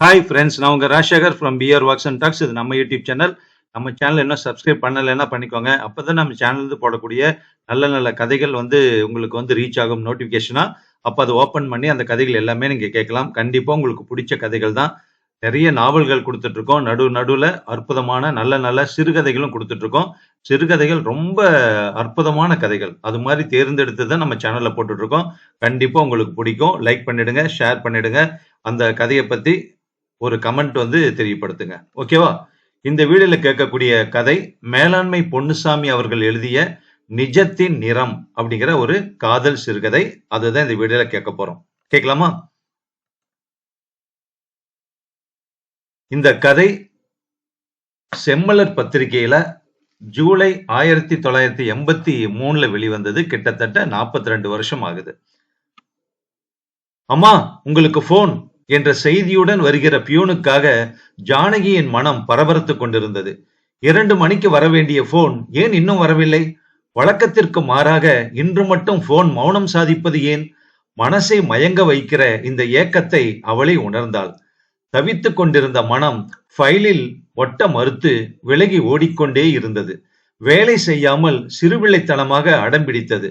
Hi friends நான் உங்கள் Rajasekar from PR works and tax இது நம்ம யூடியூப் சேனல் நம்ம சேனல் இன்னும் சப்ஸ்கிரைப் பண்ணலைன்னா பண்ணிக்கோங்க. அப்போ தான் நம்ம சேனல்ந்து போடக்கூடிய நல்ல நல்ல கதைகள் வந்து உங்களுக்கு வந்து ரீச் ஆகும் நோட்டிஃபிகேஷனாக அப்போ அதை ஓப்பன் பண்ணி அந்த கதைகள் எல்லாமே நீங்கள் கேட்கலாம். கண்டிப்பாக உங்களுக்கு பிடிச்ச கதைகள் தான். நிறைய நாவல்கள் கொடுத்துட்ருக்கோம். நடு நடுவில் அற்புதமான நல்ல நல்ல சிறுகதைகளும் கொடுத்துட்ருக்கோம். சிறுகதைகள் ரொம்ப அற்புதமான கதைகள். அது மாதிரி தேர்ந்தெடுத்து தான் நம்ம சேனலில் போட்டுட்ருக்கோம். கண்டிப்பாக உங்களுக்கு பிடிக்கும். லைக் பண்ணிடுங்க ஷேர் பண்ணிடுங்க. அந்த கதையை பற்றி ஒரு கமெண்ட் வந்து தெரியப்படுத்துங்க. ஓகேவா இந்த வீடியோல கேட்கக்கூடிய கதை மேலாண்மை பொன்னுசாமி அவர்கள் எழுதிய நிஜத்தின் நிறம் அப்படிங்கிற ஒரு காதல் சிறுகதை. அதுதான் இந்த வீடியோல கேட்க போறோம். கேட்கலாமா? இந்த கதை செம்மலர் பத்திரிகையில ஜூலை ஆயிரத்தி தொள்ளாயிரத்தி எண்பத்தி மூணுல வெளிவந்தது. கிட்டத்தட்ட நாற்பத்தி ரெண்டு வருஷம் ஆகுது. அம்மா உங்களுக்கு போன் என்ற செய்தியுடன் வருகிற பியூனுக்காக ஜானகியின் மனம் பரபரத்துக் கொண்டிருந்தது. இரண்டு மணிக்கு வரவேண்டிய போன் ஏன் இன்னும் வரவில்லை? வழக்கத்திற்கு மாறாக இன்று மட்டும் போன் மௌனம் சாதிப்பது ஏன்? மனசை மயங்க வைக்கிற இந்த ஏக்கத்தை அவளை உணர்ந்தாள். தவித்துக் கொண்டிருந்த மனம் ஃபைலில் ஒட்ட மறுத்து விலகி ஓடிக்கொண்டே இருந்தது. வேலை செய்யாமல் சிறுவிளைத்தனமாக அடம்பிடித்தது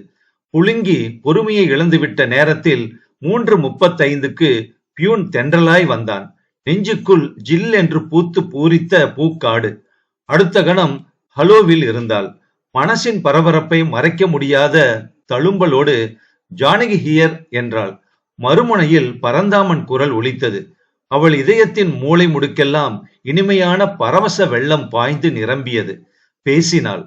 புழுங்கி பொறுமையை இழந்துவிட்ட நேரத்தில் மூன்று முப்பத்தைந்துக்கு பியூன் தென்றலாய் வந்தான். நெஞ்சுக்குள் ஜில் என்று பூத்து பூரித்த பூக்காடு. அடுத்த கணம் ஹலோவில் இருந்தாள். மனசின் பரபரப்பை மறைக்க முடியாத தழும்பலோடு ஜானகி ஹியர் என்றாள். மறுமுனையில் பரந்தாமன் குரல் ஒலித்தது. அவள் இதயத்தின் மூளை முடுக்கெல்லாம் இனிமையான பரவச வெள்ளம் பாய்ந்து நிரம்பியது. பேசினாள்.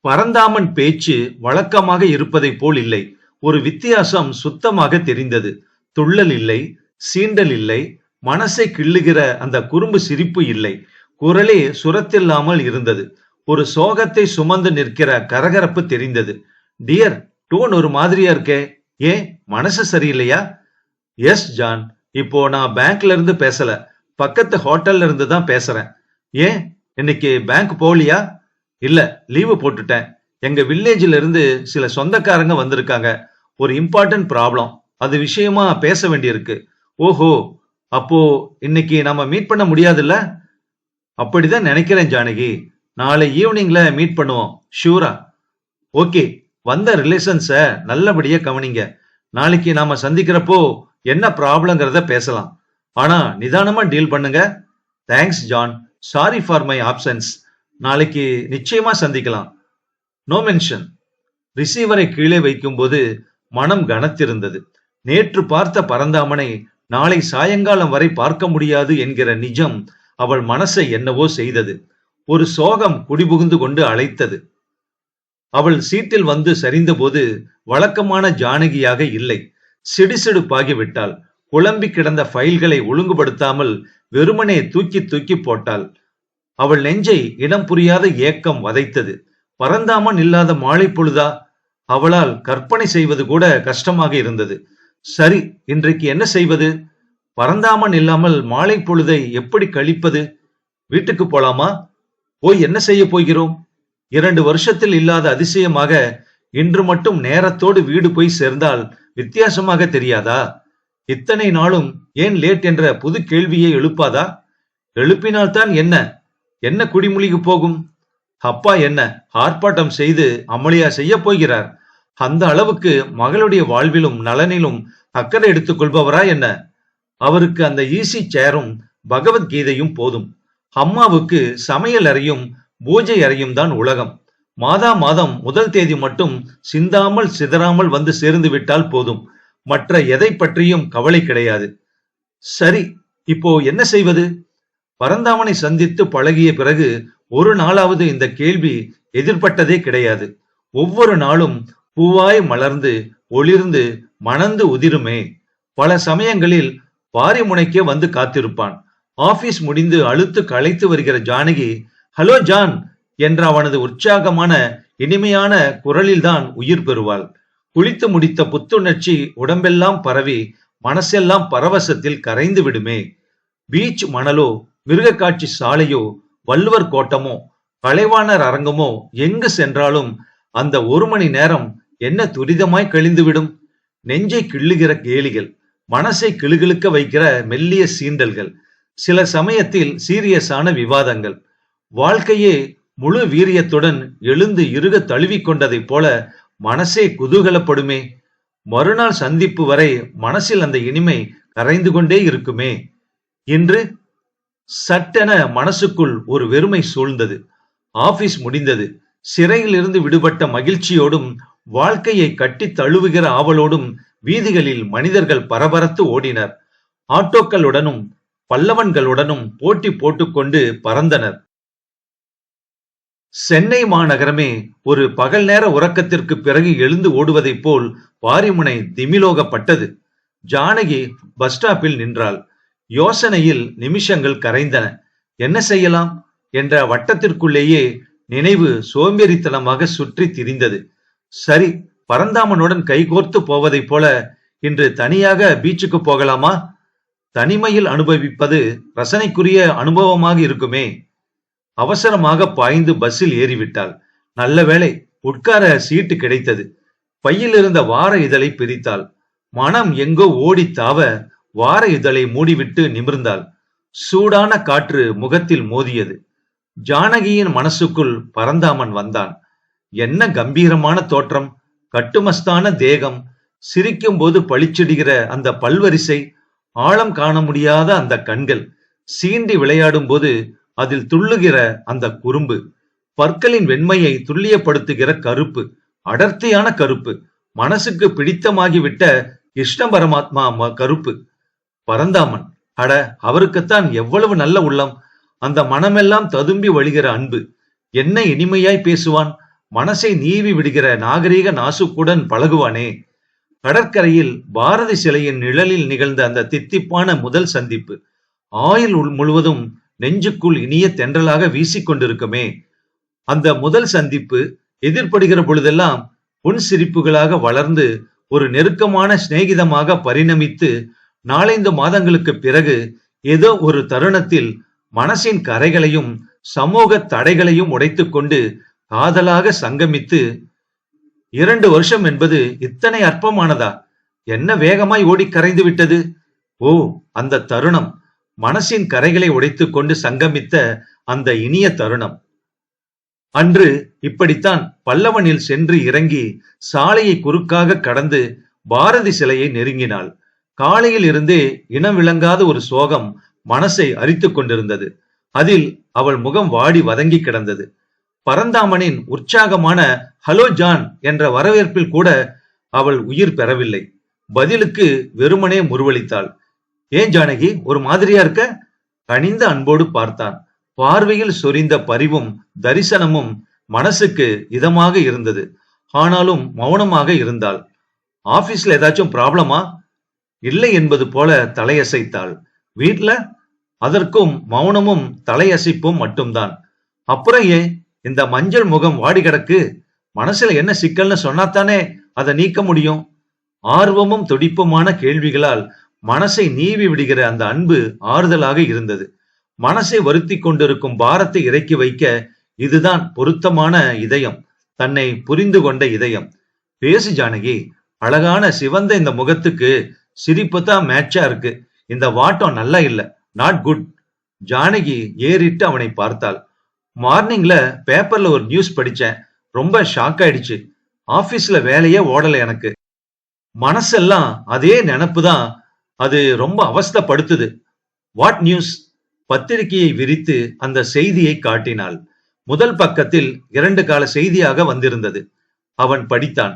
பரந்தாமன் பேச்சு வழக்கமாக இருப்பதைப் போல் இல்லை. ஒரு வித்தியாசம் சுத்தமாக தெரிந்தது. துள்ளல் இல்லை. சீண்டல் இல்லை மனசை கிள்ளுகிற அந்த குறும்பு சிரிப்பு இல்லை. குரலே சுரத்தில்லாமல் இருந்தது. ஒரு சோகத்தை சுமந்து நிற்கிற கரகரப்பு தெரிந்தது. டியர் டோன் ஒரு மாதிரியா இருக்கே. ஏன்? மனசு சரியில்லையா? எஸ் ஜான் இப்போ நான் பேங்க்ல இருந்து பேசல. பக்கத்து ஹோட்டல்ல இருந்து தான் பேசுறேன். ஏன்? இன்னைக்கு பேங்க் போகலையா? இல்ல லீவு போட்டுட்டேன். எங்க வில்லேஜ்ல இருந்து சில சொந்தக்காரங்க வந்திருக்காங்க. ஒரு இம்பார்ட்டன்ட் ப்ராப்ளம் அது விஷயமா பேச வேண்டியிருக்கு. ஓஹோ அப்போ இன்னைக்கு நம்ம மீட் பண்ண முடியாதுல்ல? அப்படிதான் நினைக்கிறேன் ஜானகி. நாளை ஈவினிங்ல மீட் பண்ணுவோம். ஷூரா ஓகே வந்த ரிலேஷன்ஸ நல்லபடியா கவனிங்க. நாளைக்கு நாம சந்திக்கிறப்போ என்ன ப்ராப்ளங்கிறத பேசலாம். ஆனா நிதானமா டீல் பண்ணுங்க. Thanks John sorry for my absence நாளைக்கு நிச்சயமா சந்திக்கலாம். நோ மென்ஷன் ரிசீவரை கீழே வைக்கும்போது மனம் கனத்திருந்தது. நேற்று பார்த்த பரந்தாமனை நாளை சாயங்காலம் வரை பார்க்க முடியாது என்கிற நிஜம் அவள் மனசை என்னவோ செய்தது. ஒரு சோகம் குடிபுகுந்து கொண்டு அழைத்தது. அவள் சீட்டில் வந்து சரிந்தபோது வழக்கமான ஜானகியாக இல்லை. சிடுசிடுப்பாகிவிட்டாள் குழம்பி கிடந்த ஃபைல்களை ஒழுங்குபடுத்தாமல் வெறுமனே தூக்கி தூக்கி போட்டாள். அவள் நெஞ்சை இடம் புரியாத ஏக்கம் வதைத்தது. பரந்தாமன் இல்லாத மாலை பொழுதா அவளால் கற்பனை செய்வது கூட கஷ்டமாக இருந்தது. சரி இன்றைக்கு என்ன செய்வது? பரந்தாமன் இல்லாமல் மாலை பொழுதை எப்படி கழிப்பது? வீட்டுக்கு போலாமா? போய் என்ன செய்ய போகிறோம்? இரண்டு வருஷத்தில் இல்லாத அதிசயமாக இன்று மட்டும் நேரத்தோடு வீடு போய் சேர்ந்தால் வித்தியாசமாக தெரியாதா? இத்தனை நாளும் ஏன் லேட் என்ற புது கேள்வியை எழுப்பாதா? எழுப்பினால்தான் என்ன? என்ன குடிமொழிக்கு போகும்? அப்பா என்ன ஆர்ப்பாட்டம் செய்து அமளியா செய்ய போகிறார்? அந்த அளவுக்கு மகளுடைய வாழ்விலும் நலனிலும் அக்கறை எடுத்துக் கொள்பவரா என்ன? அவருக்கு அந்த ஈசி சேரும் பகவத்கீதையும் போதும். அம்மாவுக்கு சமையல் அறையும் பூஜை அறையும் தான் உலகம். மாதா மாதம் முதல் தேதி மட்டும் சிந்தாமல் சிதறாமல் வந்து சேர்ந்து விட்டால் போதும். மற்ற எதை பற்றியும் கவலை கிடையாது. சரி இப்போ என்ன செய்வது? பரந்தாமனை சந்தித்து பழகிய பிறகு ஒரு நாளாவது இந்த கேள்வி எதிர்பட்டதே கிடையாது. ஒவ்வொரு நாளும் பூவாய் மலர்ந்து ஒளிர்ந்து மணந்து உதிருமே. பல சமயங்களில் பாரிமுனைக்கே வந்து காத்திருப்பான். ஆபீஸ் முடிந்து அழுத்து களைத்து வருகிற ஜானகி ஹலோ ஜான் என்ற அவனது உற்சாகமான இனிமையான குரலில்தான் உயிர் பெறுவாள். குளித்து முடித்த புத்துணர்ச்சி உடம்பெல்லாம் பரவி மனசெல்லாம் பரவசத்தில் கரைந்து விடுமே. பீச் மணலோ மிருகக்காட்சி சாலையோ வள்ளுவர் கோட்டமோ கலைவாணர் அரங்கமோ எங்கு சென்றாலும் அந்த ஒரு மணி நேரம் என்ன துரிதமாய் கழிந்துவிடும்? நெஞ்சை கிள்ளுகிற கேலிகள் மனசை கிளுகிழுக்க வைக்கிற மெல்லிய சீண்டல்கள் சில சமயத்தில் சீரியஸான விவாதங்கள். வாழ்க்கையே முழு வீரியத்துடன் எழுந்து இறுக தழுவிக் கொண்டதைப் போல மனசே குதூகலப்படுமே. மறுநாள் சந்திப்பு வரை மனசில் அந்த இனிமை கரைந்து கொண்டே இருக்குமே. இன்று சட்டென மனசுக்குள் ஒரு வெறுமை சூழ்ந்தது. ஆபீஸ் முடிந்தது. சிறையில் இருந்து விடுபட்ட மகிழ்ச்சியோடும் வாழ்க்கையை கட்டி தழுவுகிற ஆவலோடும் வீதிகளில் மனிதர்கள் பரபரத்து ஓடினர். ஆட்டோக்களுடனும் பல்லவன்களுடனும் போட்டி போட்டுக்கொண்டு பறந்தனர். சென்னை மாநகரமே ஒரு பகல் நேர உறக்கத்திற்கு பிறகு எழுந்து ஓடுவதைப் போல் பாரிமுனை திமிலோகப்பட்டது. ஜானகி பஸ் ஸ்டாப்பில் நின்றாள். யோசனையில் நிமிஷங்கள் கரைந்தன. என்ன செய்யலாம்? என்ற வட்டத்திற்குள்ளேயே நினைவு சோம்பேறித்தனமாக சுற்றி திரிந்தது. சரி பரந்தாமனுடன் கைகோர்த்து போவதைப் போல இன்று தனியாக பீச்சுக்கு போகலாமா? தனிமையில் அனுபவிப்பது ரசனைக்குரிய அனுபவமாக இருக்குமே. அவசரமாக பாய்ந்து பஸ்ஸில் ஏறிவிட்டாள். நல்ல வேளை உட்கார சீட்டு கிடைத்தது. பையில் இருந்த வார இதழை பிரித்தாள். மனம் எங்கோ ஓடி தாவ வார இதழை மூடிவிட்டு நிமிர்ந்தாள். சூடான காற்று முகத்தில் மோதியது. ஜானகியின் மனசுக்குள் பரந்தாமன் வந்தான். என்ன கம்பீரமான தோற்றம் கட்டுமஸ்தான தேகம் சிரிக்கும் போது பளிச்சிடுகிற அந்த பல்வரிசை ஆழம் காண முடியாத அந்த கண்கள் சீண்டி விளையாடும் போது அதில் துள்ளுகிற அந்த குறும்பு பற்களின் வெண்மையை துல்லியப்படுத்துகிற கருப்பு அடர்த்தியான கருப்பு மனசுக்கு பிடித்தமாகிவிட்ட கிருஷ்ண பரமாத்மா கருப்பு. பரந்தாமன் அட அவருக்குத்தான் எவ்வளவு நல்ல உள்ளம் அந்த மனமெல்லாம் ததும்பி வழிகிற அன்பு என்ன இனிமையாய் பேசுவான் மனசை நீவி விடுகிற நாகரீக நாசுக்குடன் பழகுவானே. கடற்கரையில் பாரதி சிலையின் நிழலில் நிகழ்ந்த அந்த தித்திப்பான முதல் சந்திப்பு ஆயுள் உள் முழுவதும் நெஞ்சுக்குள் இனிய தென்றலாக வீசிக்கொண்டிருக்குமே அந்த முதல் சந்திப்பு எதிர்ப்படுகிற பொழுதெல்லாம் புன் சிரிப்புகளாக வளர்ந்து ஒரு நெருக்கமான சிநேகிதமாக பரிணமித்து நாலைந்து மாதங்களுக்கு பிறகு ஏதோ ஒரு தருணத்தில் மனசின் கரைகளையும் சமூக தடைகளையும் உடைத்துக்கொண்டு காதலாக சங்கமித்து இரண்டு வருஷம் என்பது இத்தனை அற்பமானதா? என்ன வேகமாய் ஓடி கரைந்து விட்டது? ஓ அந்த தருணம். மனசின் கரைகளை உடைத்துக் கொண்டு சங்கமித்த அந்த இனிய தருணம். அன்று இப்படித்தான் பல்லவனில் சென்று இறங்கி சாலையை குறுக்காக கடந்து பாரதி சிலையை நெருங்கினாள். காலையில் இருந்தே இனம் விளங்காத ஒரு சோகம் மனசை அரித்துக் கொண்டிருந்தது. அதில் அவள் முகம் வாடி வதங்கி கிடந்தது. பரந்தாமனின் உற்சாகமான ஹலோ ஜான் என்ற வரவேற்பில் கூட அவள் உயிர் பெறவில்லை. பதிலுக்கு வெறுமனே முருவளித்தாள் ஏன் ஜானகி ஒரு மாதிரியா இருக்க? கனிந்த அன்போடு பார்த்தான். பார்வையில் சொரிந்த பரிவும் தரிசனமும் மனசுக்கு இதமாக இருந்தது. ஆனாலும் மௌனமாக இருந்தாள். ஆபீஸ்ல ஏதாச்சும் ப்ராப்ளமா? இல்லை என்பது போல தலையசைத்தாள். வீட்ல? அதற்கும் மௌனமும் தலையசைப்பும் மட்டும்தான். அப்புறம் ஏன்? இந்த மஞ்சள் முகம் வாடி கிடக்கு மனசுல என்ன சிக்கல்னு சொன்னாத்தானே அதை நீக்க முடியும்? ஆர்வமும் துடிப்புமான கேள்விகளால் மனசை நீவி விடுகிற அந்த அன்பு ஆறுதலாக இருந்தது. மனசை வருத்தி கொண்டிருக்கும் பாரத்தை இறக்கி வைக்க இதுதான் பொருத்தமான இதயம். தன்னை புரிந்து கொண்ட இதயம். பேசு ஜானகி அழகான சிவந்த இந்த முகத்துக்கு சிரிப்பு தான் மேட்சா இருக்கு. இந்த வாட்டம் நல்லா இல்ல. நாட் குட் ஜானகி ஏறிட்டு அவனை பார்த்தாள். மார்னிங்ல பேப்பர்ல ஒரு நியூஸ் படிச்சேன். ரொம்ப ஷாக் ஆயிடுச்சு. ஆபீஸ்ல வேலையே ஓடல எனக்கு. மனசெல்லாம் அதே நினப்பு தான் அது ரொம்ப அவஸ்தப்படுத்துது. வாட் நியூஸ் பத்திரிகையை விரித்து அந்த செய்தியை காட்டினாள். முதல் பக்கத்தில் இரண்டு கால செய்தியாக வந்திருந்தது. அவன் படித்தான்.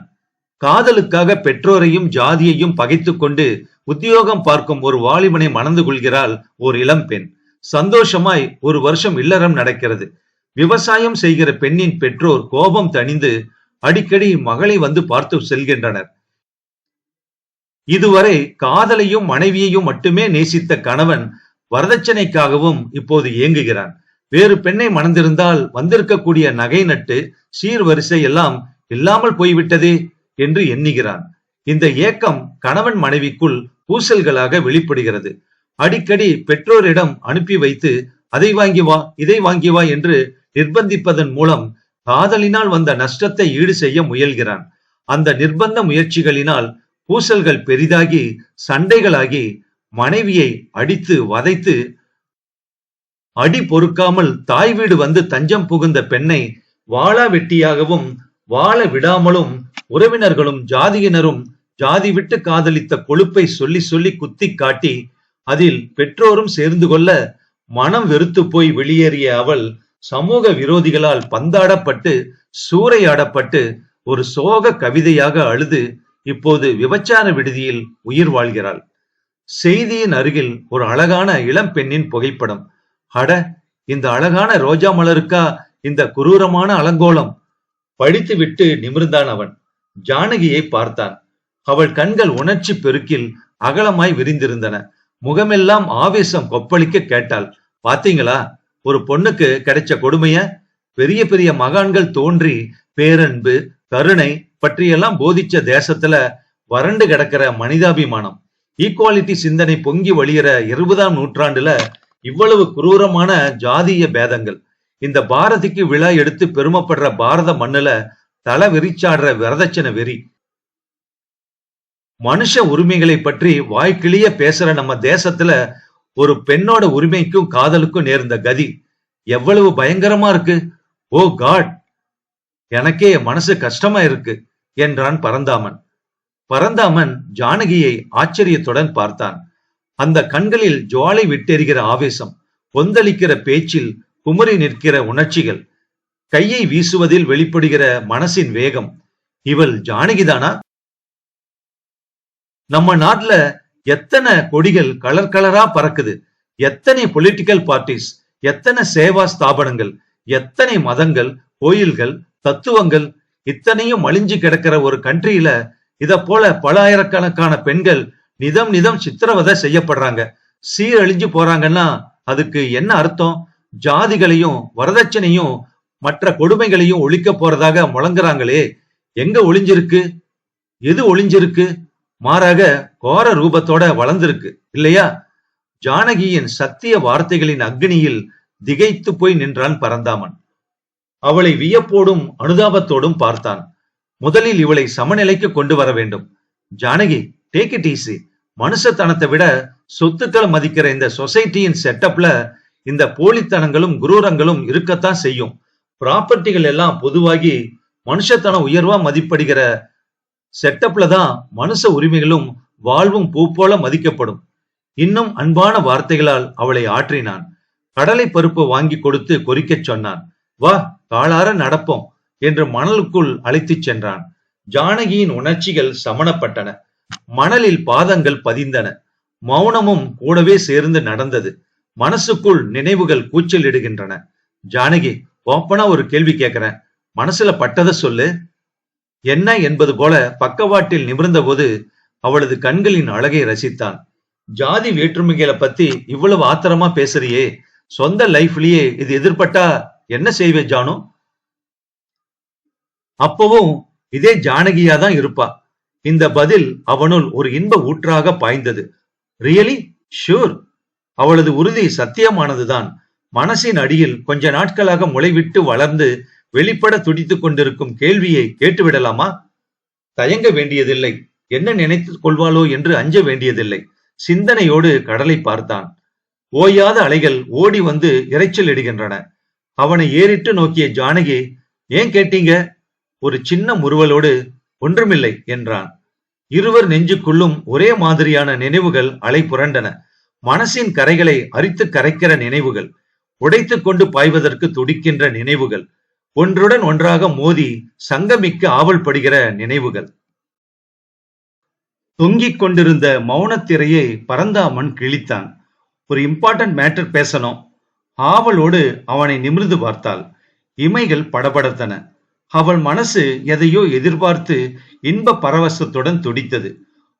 காதலுக்காக பெற்றோரையும் ஜாதியையும் பகைத்துக்கொண்டு உத்தியோகம் பார்க்கும் ஒரு வாலிபனை மணந்து கொள்கிறாள் ஒரு இளம்பெண். சந்தோஷமாய் ஒரு வருஷம் இல்லறம் நடக்கிறது. விவசாயம் செய்கிற பெண்ணின் பெற்றோர் கோபம் தணிந்து அடிக்கடி மகளை வந்து பார்த்து செல்கின்றனர். இதுவரை காதலையும் மனைவியையும் மட்டுமே நேசித்த கணவன் வரதட்சணைக்காகவும் இப்போது இயங்குகிறான். வேறு பெண்ணை மணந்திருந்தால் வந்திருக்கக்கூடிய நகை நட்டு சீர்வரிசை எல்லாம் இல்லாமல் போய்விட்டதே என்று எண்ணுகிறான். இந்த ஏக்கம் கணவன் மனைவிக்குள் பூசல்களாக வெளிப்படுகிறது. அடிக்கடி பெற்றோரிடம் அனுப்பி வைத்து அதை வாங்கி வா இதை வாங்கி வா என்று நிர்பந்திப்பதன் மூலம் காதலினால் வந்த நஷ்டத்தை ஈடு செய்ய முயல்கிறான். அந்த நிர்பந்த முயற்சிகளினால் பூசல்கள் பெரிதாகி சண்டைகளாகி மனைவியை அடித்து வதைத்து அடி பொறுக்காமல் தாய் வீடு வந்து தஞ்சம் புகுந்த பெண்ணை வாழா வெட்டியாகவும் வாழ விடாமலும் உறவினர்களும் ஜாதியினரும் ஜாதி விட்டு காதலித்த கொழுப்பை சொல்லி சொல்லி குத்தி காட்டி அதில் பெற்றோரும் சேர்ந்து கொள்ள மனம் வெறுத்து போய் வெளியேறிய அவள் சமூக விரோதிகளால் பந்தாடப்பட்டு சூறையாடப்பட்டு ஒரு சோக கவிதையாக அழுது இப்போது விபச்சார விடுதியில் உயிர் வாழ்கிறாள். செய்தியின் அருகில் ஒரு அழகான இளம் பெண்ணின் புகைப்படம். அட இந்த அழகான ரோஜா மலருக்கா இந்த குரூரமான அலங்கோலம்? படித்து விட்டு நிமிர்ந்தான் அவன். ஜானகியை பார்த்தான். அவள் கண்கள் உணர்ச்சி பெருக்கில் அகலமாய் விரிந்திருந்தன. முகமெல்லாம் ஆவேசம் கொப்பளிக்க கேட்டாள். பாத்தீங்களா? ஒரு பொண்ணுக்கு கிடைச்ச கொடுமைய பெரிய பெரிய மகான்கள் தோன்றி பேரன்பு கருணை பற்றியெல்லாம் போதிச்ச தேசத்துல வறண்டு கிடக்கிற மனிதாபிமானம். ஈக்குவாலிட்டி சிந்தனை பொங்கி வழியிற இருபதாம் நூற்றாண்டுல இவ்வளவு குரூரமான ஜாதிய பேதங்கள். இந்த பாரதிக்கு விழா எடுத்து பெருமைப்படுற பாரத மண்ணுல தலை வெறிச்சாடுற வரதட்சணை வெறி. மனுஷ உரிமைகளை பற்றி வாய்க்கிளிய பேசுற நம்ம தேசத்துல ஒரு பெண்ணோட உரிமைக்கும் காதலுக்கும் நேர்ந்த கதி எவ்வளவு பயங்கரமா இருக்கு? Oh god! எனக்கே என் மனசு கஷ்டமா இருக்கு என்றான் பரந்தாமன். பரந்தாமன் ஜானகியை ஆச்சரியத்துடன் பார்த்தான். அந்த கண்களில் ஜுவாலை விட்டெறிகிற ஆவேசம் கொந்தளிக்கிற பேச்சில் குமரி நிற்கிற உணர்ச்சிகள் கையை வீசுவதில் வெளிப்படுகிற மனசின் வேகம். இவள் ஜானகிதானா? நம்ம நாட்டுல எத்தனை கொடிகள் கலர் கலரா பறக்குது? எத்தனை பொலிட்டிக்கல் பார்ட்டிஸ் எத்தனை சேவா ஸ்தாபனங்கள்? எத்தனை மதங்கள்? கோயில்கள்? தத்துவங்கள்? இத்தனையும் மலிஞ்சு கிடக்கிற ஒரு கண்ட்ரியில இத போல பல ஆயிரக்கணக்கான பெண்கள் நிதம் நிதம் சித்திரவதை செய்யப்படுறாங்க. சீரழிஞ்சு போறாங்கன்னா அதுக்கு என்ன அர்த்தம்? ஜாதிகளையும் வரதட்சணையும் மற்ற கொடுமைகளையும் ஒழிக்க போறதாக முழங்குறாங்களே. எங்க ஒளிஞ்சிருக்கு? எது ஒளிஞ்சிருக்கு? மாறாக கோர ரூபத்தோட வளர்ந்திருக்கு இல்லையா? ஜானகியின் சத்திய வார்த்தைகளின் அக்னியில் திகைத்து போய் நின்றான் பரந்தாமன். அவளை வியப்போடும் அனுதாபத்தோடும் பார்த்தான். முதலில் இவளை சமநிலைக்கு கொண்டு வர வேண்டும். ஜானகி டேக் இட் ஈஸி மனுஷத்தனத்தை விட சொத்துக்களை மதிக்கிற இந்த சொசைட்டியின் செட்டப்ல இந்த போலித்தனங்களும் குரூரங்களும் இருக்கத்தான் செய்யும். ப்ராப்பர்ட்டிகள் எல்லாம் பொதுவாகி மனுஷத்தனம் உயர்வா மதிப்படுகிற செட்டப்ல தான் மனுஷ உரிமைகளும் வாழ்வும் பூ போல மதிக்கப்படும். இன்னும் அன்பான வார்த்தைகளால் அவளை ஆற்றினான். கடலை பருப்பு வாங்கி கொடுத்து கொறிக்கச் சொன்னான். வா காலார நடப்போம் என்று மணலுக்குள் அழைத்துச் சென்றான். ஜானகியின் உணர்ச்சிகள் சமணப்பட்டன. மணலில் பாதங்கள் பதிந்தன. மௌனமும் கூடவே சேர்ந்து நடந்தது. மனசுக்குள் நினைவுகள் கூச்சல் இடுகின்றன ஜானகி ஓப்பனா ஒரு கேள்வி கேட்கிறேன் மனசுல பட்டத சொல்லு. என்ன என்பது போல பக்கவாட்டில் நிமிர்ந்தபோது அவளது கண்களின் அழகை ரசித்தான். ஜாதி வேற்றுமைகளை பத்தி இவ்வளவு ஆத்திரமா பேசுறியே சொந்த லைஃப்லயே இது எதிர்பட்டா என்ன செய்வே ஜானு? அப்பவும் இதே ஜானகியா தான் இருப்பா. இந்த பதில் அவனுள் ஒரு இன்ப ஊற்றாக பாய்ந்தது. ரியலி ஷூர் அவளது உறுதி சத்தியமானதுதான். மனசின் அடியில் கொஞ்ச நாட்களாக முளைவிட்டு வளர்ந்து வெளிப்பட துடித்துக் கொண்டிருக்கும் கேள்வியை கேட்டுவிடலாமா? தயங்க வேண்டியதில்லை. என்ன நினைத்துக் கொள்வாளோ என்று அஞ்ச வேண்டியதில்லை. சிந்தனையோடு கடலை பார்த்தான். ஓயாத அலைகள் ஓடி வந்து இரைச்சல் இடுகின்றன. அவனை ஏறிட்டு நோக்கிய ஜானகி ஏன் கேட்டீங்க? ஒரு சின்ன முறுவலோடு ஒன்றுமில்லை என்றான். இருவர் நெஞ்சுக்குள்ளும் ஒரே மாதிரியான நினைவுகள் அலை புரண்டன. மனசின் கரைகளை அரித்து கரைக்கிற நினைவுகள் உடைத்துக் கொண்டு பாய்வதற்கு துடிக்கின்ற நினைவுகள் ஒன்றுடன் ஒன்றாக மோதி சங்கமிக்க ஆவல் படுகிற நினைவுகள். தொங்கிக் கொண்டிருந்த மௌனத்திரையை பரந்தாமன் கிழித்தான். ஒரு இம்பார்ட்டன்ட் மேட்டர் பேசணும். ஆவலோடு அவனை நிமிர்ந்து பார்த்தாள். இமைகள் படபடத்தன. அவள் மனசு எதையோ எதிர்பார்த்து இன்ப பரவசத்துடன் துடித்தது.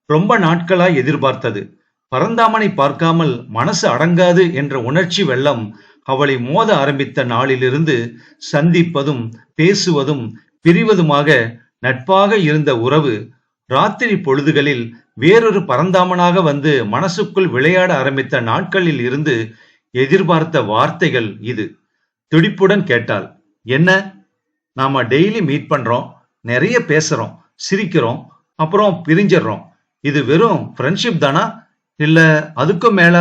ரொம்ப நாட்களா எதிர்பார்த்தது. பரந்தாமனை பார்க்காமல் மனசு அடங்காது என்ற உணர்ச்சி வெள்ளம் அவளை மோத ஆரம்பித்த நாளிலிருந்து சந்திப்பதும் பேசுவதும் பிரிவதுமாக நட்பாக இருந்த உறவு ராத்திரி பொழுதுகளில் வேறொரு பரந்தாமனாக வந்து மனசுக்குள் விளையாட ஆரம்பித்த நாட்களில் இருந்து எதிர்பார்த்த வார்த்தைகள் இது. துடிப்புடன் கேட்டாள் என்ன? நாம டெய்லி மீட் பண்றோம் நிறைய பேசுறோம் சிரிக்கிறோம் அப்புறம் பிரிஞ்சிடுறோம். இது வெறும் ஃப்ரெண்ட்ஷிப் தானா? இல்ல அதுக்கும் மேல?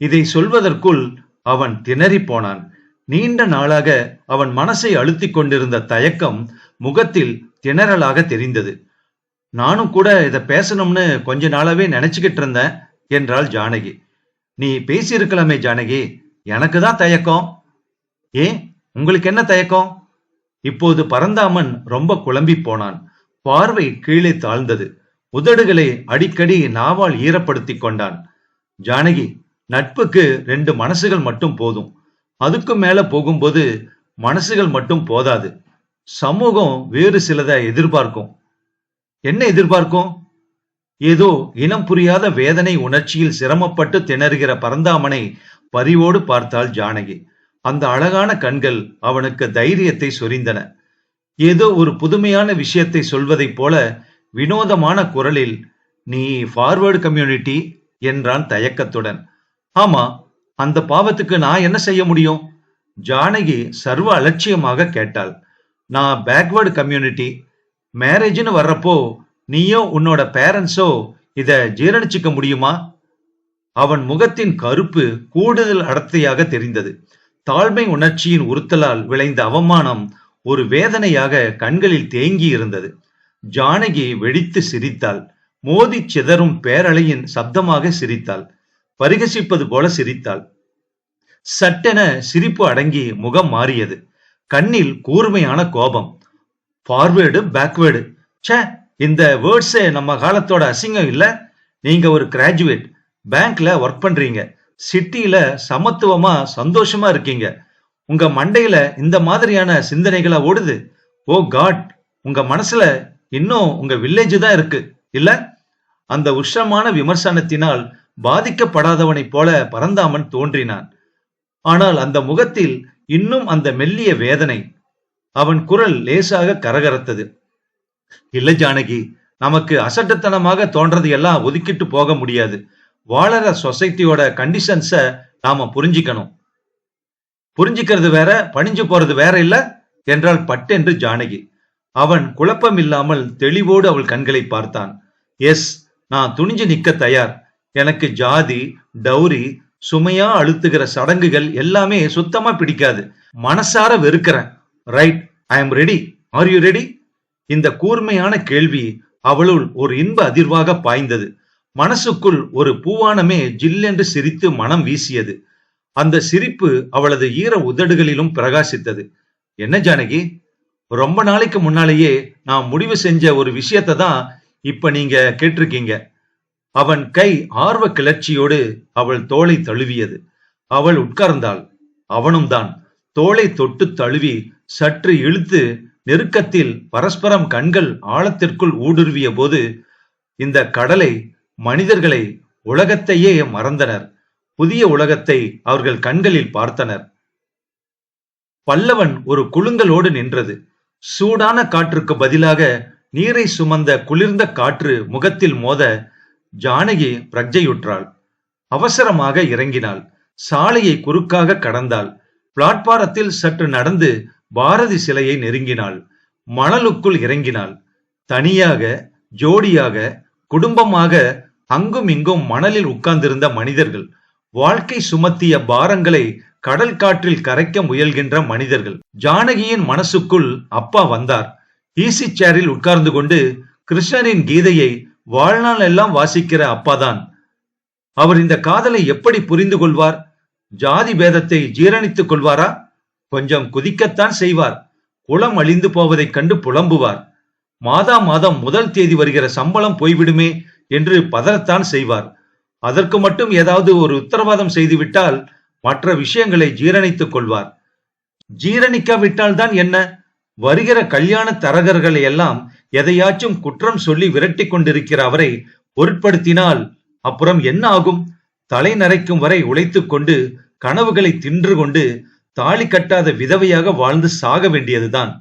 இதை சொல்வதற்குள் அவன் திணறிப் போனான். நீண்ட நாளாக அவன் மனசை அழுத்திக் கொண்டிருந்த தயக்கம் முகத்தில் திணறலாக தெரிந்தது. நானும் கூட இதை பேசணும்னு கொஞ்ச நாளாவே நினைச்சுக்கிட்டு இருந்தேன் என்றாள் ஜானகி. நீ பேசியிருக்கலாமே ஜானகி எனக்கு தான் தயக்கம். ஏன் உங்களுக்கு என்ன தயக்கம்? இப்போது பரந்தாமன் ரொம்ப குழம்பி போனான். பார்வை கீழே தாழ்ந்தது. உதடுகளை அடிக்கடி நாவால் ஈரப்படுத்திக் கொண்டான். ஜானகி நட்புக்கு ரெண்டு மனசுகள் மட்டும் போதும். அதுக்கும் மேல போகும்போது மனசுகள் மட்டும் போதாது. சமூகம் வேறு சிலதை எதிர்பார்க்கும். என்ன எதிர்பார்க்கும்? ஏதோ இனம் புரியாத வேதனை உணர்ச்சியில் சிரமப்பட்டு திணறுகிற பரந்தாமனை பரிவோடு பார்த்தாள் ஜானகி. அந்த அழகான கண்கள் அவனுக்கு தைரியத்தை சொரிந்தன. ஏதோ ஒரு புதுமையான விஷயத்தை சொல்வதைப் போல வினோதமான குரலில் நீ ஃபார்வர்டு கம்யூனிட்டி என்றான் தயக்கத்துடன். ஆமா அந்த பாவத்துக்கு நான் என்ன செய்ய முடியும்? ஜானகி சர்வ அலட்சியமாக கேட்டாள். நான் பேக்வர்டு கம்யூனிட்டி மேரேஜ்னு வர்றப்போ நீயோ உன்னோட பேரண்ட்ஸோ இத ஜீரணிச்சுக்க முடியுமா? அவன் முகத்தின் கருப்பு கூடுதல் அடர்த்தியாக தெரிந்தது. தாழ்மை உணர்ச்சியின் உறுத்தலால் விளைந்த அவமானம் ஒரு வேதனையாக கண்களில் தேங்கி இருந்தது. ஜானகி வெடித்து சிரித்தாள். மோதி சிதறும் பேரலையின் சப்தமாக சிரித்தாள். பரிகசிப்பது போல சிரித்தாள். சட்டென சிரிப்பு அடங்கி முகம் மாறியது. கண்ணில் கூர்மையான கோபம். ஃபார்வேர்டு பேக்வேர்டு ச்சே இந்த வேர்ட்ஸே நம்ம காலத்தோட அசிங்கம் இல்ல. நீங்க ஒரு கிராஜுவேட் பேங்க்ல ஒர்க் பண்றீங்க. சிட்டியில சமத்துவமா சந்தோஷமா இருக்கீங்க. உங்க மண்டையில இந்த மாதிரியான சிந்தனைகளா ஓடுது. ஓ காட் உங்க மனசுல இன்னும் உங்க வில்லேஜ் தான் இருக்கு. இல்ல? அந்த உஷ்ணமான விமர்சனத்தினால் பாதிக்கப்படாதவனைப் போல பரந்தாமன் தோன்றினான். ஆனால் அந்த முகத்தில் இன்னும் அந்த மெல்லிய வேதனை. அவன் குரல் லேசாக கரகரத்தது. இல்லை ஜானகி நமக்கு அசட்டுத்தனமாக தோன்றது எல்லாம் ஒதுக்கிட்டு போக முடியாது. வாழற சொசைட்டியோட கண்டிஷன்ஸ நாம புரிஞ்சிக்கணும். புரிஞ்சுக்கிறது வேற பணிஞ்சு போறது வேற இல்ல? என்றாள் பட்டென்று ஜானகி. அவன் குழப்பம் இல்லாமல் தெளிவோடு அவள் கண்களை பார்த்தான். எஸ் நான் துணிஞ்சு நிக்க தயார். எனக்கு ஜாதி டௌரி சுமையா அழுத்துகிற சடங்குகள் எல்லாமே சுத்தமா பிடிக்காது. மனசார வெறுக்கிறேன். Right I am ready are you ready இந்த கூர்மையான கேள்வி அவளுள் ஒரு இன்ப அதிர்வாக பாய்ந்தது. மனசுக்குள் ஒரு பூவானமே ஜில்லென்று சிரித்து மனம் வீசியது. அந்த சிரிப்பு அவளது ஈர உதடுகளிலும் பிரகாசித்தது. என்ன ஜானகி? ரொம்ப நாளைக்கு முன்னாலேயே நான் முடிவு செஞ்ச ஒரு விஷயத்தை தான் இப்ப நீங்க கேட்டிருக்கீங்க. அவன் கை ஆர்வ கிளர்ச்சியோடு அவள் தோளை தழுவியது. அவள் உட்கார்ந்தாள். அவனும் தான் தோளை தொட்டு தழுவி சற்று இழுத்து நெருக்கத்தில் பரஸ்பரம் கண்கள் ஆழத்திற்குள் ஊடுருவிய போது இந்த கடலை மனிதர்களை உலகத்தையே மறந்தனர். புதிய உலகத்தை அவர்கள் கண்களில் பார்த்தனர். பல்லவன் ஒரு குலுங்கலோடு நின்றது. சூடான காற்றுக்கு பதிலாக நீரை சுமந்த குளிர்ந்த காற்று முகத்தில் மோத ஜானகி பிரஜையுற்றாள். அவசரமாக இறங்கினாள். சாலையை குறுக்காக கடந்தாள். பிளாட்பாரத்தில் சற்று நடந்து பாரதி சிலையை நெருங்கினாள். மணலுக்குள் இறங்கினாள். தனியாக ஜோடியாக குடும்பமாக அங்கும் இங்கும் மணலில் உட்கார்ந்திருந்த மனிதர்கள் வாழ்க்கை சுமத்திய பாரங்களை கடல் காற்றில் கரைக்க முயல்கின்ற மனிதர்கள். ஜானகியின் மனசுக்குள் அப்பா வந்தார். ஈசி சேரில் உட்கார்ந்து கொண்டு கிருஷ்ணரின் கீதையை வாழ்நாள் எல்லாம் வாசிக்கிற அப்பாதான். அவர் இந்த காதலை எப்படி புரிந்து கொள்வார்? ஜாதி பேதத்தை ஜீரணித்துக் கொள்வாரா? கொஞ்சம் குதிக்கத்தான் செய்வார். குளம் அழிந்து போவதைக் கண்டு புலம்புவார். மாதா மாதம் முதல் தேதி வருகிற சம்பளம் போய்விடுமே என்று பதறத்தான் செய்வார். அதற்கு மட்டும் ஏதாவது ஒரு உத்தரவாதம் செய்துவிட்டால் மற்ற விஷயங்களை ஜீரணித்துக் கொள்வார். ஜீரணிக்காவிட்டால் தான் என்ன? வருகிற கல்யாண தரகர்களை எல்லாம் எதையாச்சும் குற்றம் சொல்லி விரட்டி கொண்டிருக்கிற அவரை பொருட்படுத்தினால் அப்புறம் என்ன ஆகும்? தலை நரைக்கும் வரை உழைத்துக் கொண்டு கனவுகளை தின்று கொண்டு தாலி கட்டாத விதவையாக வாழ்ந்து சாக வேண்டியதுதான்.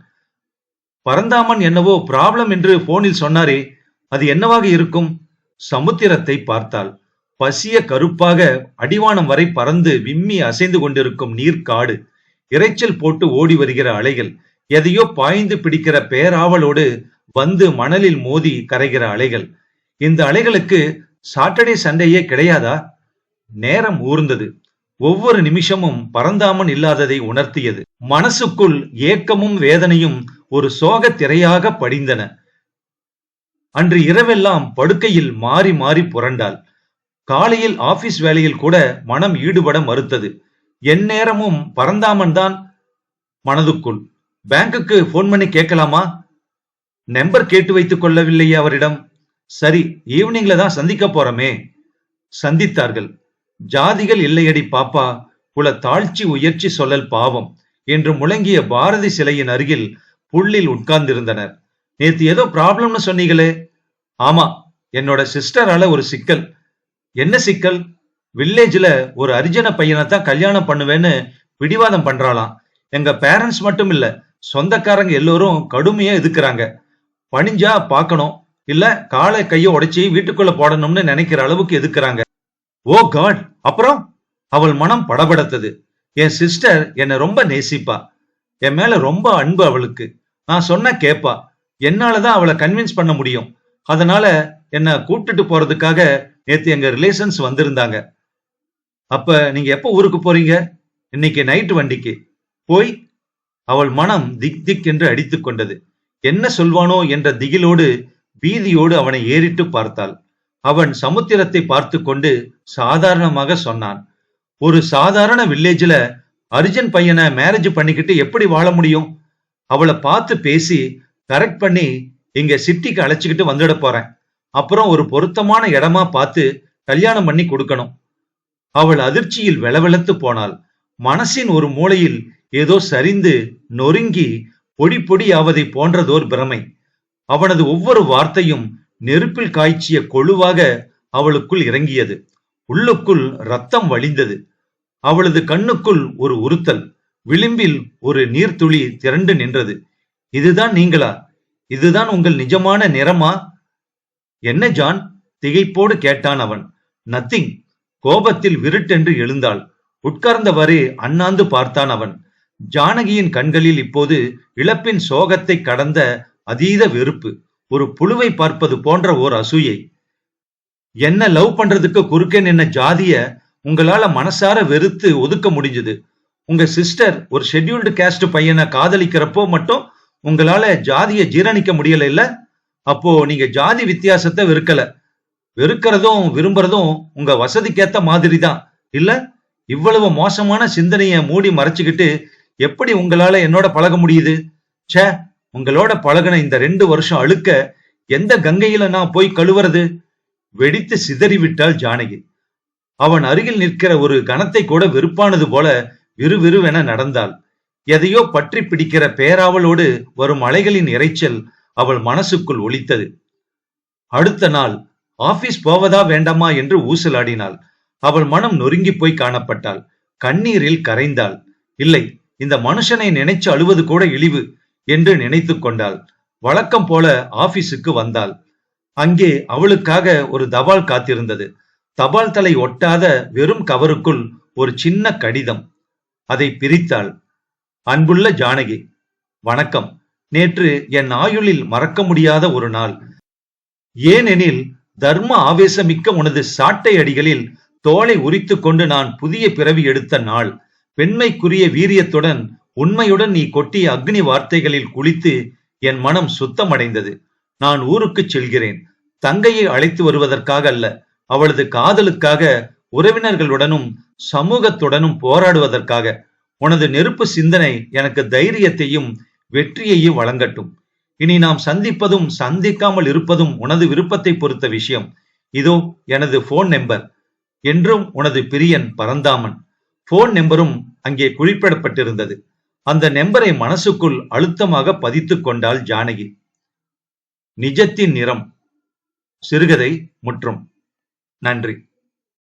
பரந்தாமன் என்னவோ ப்ராப்ளம் என்று போனில் சொன்னாரே அது என்னவாக இருக்கும்? சமுத்திரத்தை பார்த்தால் பசிய கருப்பாக அடிவானம் வரை பறந்து விம்மி அசைந்து கொண்டிருக்கும் நீர்க்காடு இரைச்சல் போட்டு ஓடி வருகிற அலைகள் எதையோ பாய்ந்து பிடிக்கிற பேராவலோடு வந்து மணலில் மோதி கரைகிற அலைகள். இந்த அலைகளுக்கு சாட்டர்டே சண்டேயே கிடையாதா? நேரம் ஊர்ந்தது. ஒவ்வொரு நிமிஷமும் பரந்தாமன் இல்லாததை உணர்த்தியது. மனசுக்குள் ஏக்கமும் வேதனையும் ஒரு சோக திரையாக படிந்தன. அன்று இரவெல்லாம் படுக்கையில் மாறி மாறி புரண்டாள். காலையில் ஆபீஸ் வேலையில் கூட மனம் ஈடுபட மறுத்தது. எந்நேரமும் பரந்தாமன் தான் மனதுக்குள். பேங்குக்கு போன் பண்ணி கேட்கலாமா? நம்பர் கேட்டு வைத்துக் கொள்ளவில்லையே அவரிடம். சரி ஈவினிங்ல தான் சந்திக்க போறோமே. சந்தித்தார்கள். ஜாதிகள் இல்லையடி பாப்பா புல தாழ்ச்சி உயர்ச்சி சொல்லல் பாவம் என்று முழங்கிய பாரதி சிலையின் அருகில் புள்ளில் உட்கார்ந்திருந்தனர். நேத்து ஏதோ ப்ராப்ளம்னு சொன்னீங்களே. ஆமா என்னோட சிஸ்டரால ஒரு சிக்கல். என்ன சிக்கல்? வில்லேஜ்ல ஒரு அரிஜன பையனை தான் கல்யாணம் பண்ணுவேன்னு பிடிவாதம் பண்றாளாம். எங்க பேரண்ட்ஸ் மட்டும் இல்ல சொந்தக்காரங்க எல்லோரும் கடுமையா எதுக்குறாங்க பணிஞ்சா பார்க்கணும். இல்ல காலை கைய உடைச்சி வீட்டுக்குள்ள போடணும்னு நினைக்கிற அளவுக்கு எதுக்குறாங்க? ஓ காட்! அப்புறம்? அவள் மனம் படபடத்தது. என் சிஸ்டர் என்னை ரொம்ப நேசிப்பா. என் மேல ரொம்ப அன்பு அவளுக்கு. நான் சொன்ன கேப்பா. என்னாலதான் அவளை கன்வின்ஸ் பண்ண முடியும். அதனால என்ன கூப்பிட்டுட்டு போறதுக்காக நேத்து எங்க ரிலேஷன்ஸ் வந்திருந்தாங்க. அப்ப நீங்க எப்ப ஊருக்கு போறீங்க? இன்னைக்கு நைட் வண்டிக்கு. போய் அவள் மனம் திக் திக் என்று அடித்துக் கொண்டது. என்ன சொல்வானோ என்ற திகிலோடு பீதியோடு அவனை ஏறிட்டு பார்த்தாள். அவன் சமுத்திரத்தை பார்த்து கொண்டு சாதாரணமாக சொன்னான் ஒரு சாதாரண வில்லேஜ்ல அர்ஜுன் பையனை மேரேஜ் பண்ணிக்கிட்டு எப்படி வாழ முடியும்? அவளை பார்த்து பேசி கரெக்ட் பண்ணி இங்க சிட்டிக்கு அழைச்சிக்கிட்டு வந்துட போறேன். அப்புறம் ஒரு பொருத்தமான இடமா பார்த்து கல்யாணம் பண்ணி கொடுக்கணும். அவள் அதிர்ச்சியில் வெளவெளத்து போனாள். மனசின் ஒரு மூலையில் ஏதோ சரிந்து நொறுங்கி பொடி பொடி ஆவதை போன்றதோர் பிரமை. அவனது ஒவ்வொரு வார்த்தையும் நெருப்பில் காய்ச்சிய கொழுவாக அவளுக்குள் இறங்கியது. உள்ளுக்குள் ரத்தம் வழிந்தது. அவளது கண்ணுக்குள் ஒரு உறுத்தல் விளிம்பில் ஒரு நீர்த்துளி திரண்டு நின்றது. இதுதான் நீங்களா? இதுதான் உங்கள் நிஜமான நிறமா? என்ன ஜான்? திகைப்போடு கேட்டான் அவன். நத்திங். கோபத்தில் விருட்டென்று எழுந்தாள். உட்கார்ந்தவாறு அண்ணாந்து பார்த்தான் அவன். ஜானகியின் கண்களில் இப்போது இழப்பின் சோகத்தை கடந்த அதீத வெறுப்பு. ஒரு புழுவை பார்ப்பது போன்ற ஓர் அசூயை. என்ன லவ் பண்றதுக்கு குறுக்கே நின்ன ஜாதிய? உங்களால மனசார வெறுத்து ஒதுக்க முடிஞ்சது. உங்க சிஸ்டர் ஒரு ஷெட்யூல்டு கேஸ்ட் பையனை காதலிக்கிறப்போ மட்டும் உங்களால ஜாதிய ஜீரணிக்க முடியல இல்ல? அப்போ நீங்க ஜாதி வித்தியாசத்தை வெறுக்கல. வெறுக்கிறதும் விரும்புறதும் உங்க வசதிக்கேத்த மாதிரி தான் இல்ல? இவ்வளவு மோசமான சிந்தனையை மூடி மறைச்சுக்கிட்டு எப்படி உங்களால என்னோட பழக முடியுது? ச்சே உங்களோட பழகுன இந்த ரெண்டு வருஷம் அழுக்க எந்த கங்கையில நான் போய் கழுவுறது? வெடித்து சிதறிவிட்டாள் ஜானகி. அவன் அருகில் நிற்கிற ஒரு கணத்தை கூட வெறுப்பானது போல விறுவிறுவென நடந்தாள். எதையோ பற்றி பிடிக்கிற பேராவலோடு வரும் அலைகளின் இரைச்சல் அவள் மனசுக்குள் ஒலித்தது. அடுத்த நாள் ஆபீஸ் போவதா வேண்டாமா? என்று ஊசலாடினாள். அவள் மனம் நொறுங்கி போய் காணப்பட்டாள். கண்ணீரில் கரைந்தாள். இல்லை இந்த மனுஷனை நினைச்சு அழுவது கூட இழிவு என்று நினைத்து கொண்டாள். வழக்கம் போல ஆபீஸுக்கு வந்தாள். அங்கே அவளுக்காக ஒரு தபால் காத்திருந்தது. தபால் தலை ஒட்டாத வெறும் கவருக்குள் ஒரு சின்ன கடிதம். அதை பிரித்தாள். அன்புள்ள ஜானகி வணக்கம். நேற்று என் ஆயுளில் மறக்க முடியாத ஒரு நாள். ஏனெனில் தர்ம ஆவேசமிக்க உனது சாட்டை அடிகளில் தோலை உரித்து கொண்டு நான் புதிய பிறவி எடுத்த நாள். பெண்மைக்குரிய வீரியத்துடன் உண்மையுடன் நீ கொட்டிய அக்னி வார்த்தைகளில் குளித்து என் மனம் சுத்தமடைந்தது. நான் ஊருக்கு செல்கிறேன். தங்கையை அழைத்து வருவதற்காக அல்ல அவளது காதலுக்காக உறவினர்களுடனும் சமூகத்துடனும் போராடுவதற்காக. உனது நெருப்பு சிந்தனை எனக்கு தைரியத்தையும் வெற்றியையும் வழங்கட்டும். இனி நாம் சந்திப்பதும் சந்திக்காமல் இருப்பதும் உனது விருப்பத்தை பொறுத்த விஷயம். இதோ எனது போன் நம்பர் என்றும் உனது பிரியன் பரந்தாமன். போன் நம்பரும் அங்கே குறிப்பிடப்பட்டிருந்தது. அந்த நம்பரை மனசுக்குள் அழுத்தமாக பதித்துக் கொண்டாள் ஜானகி. நிஜத்தின் நிறம் சிறுகதை முற்றும் நன்றி.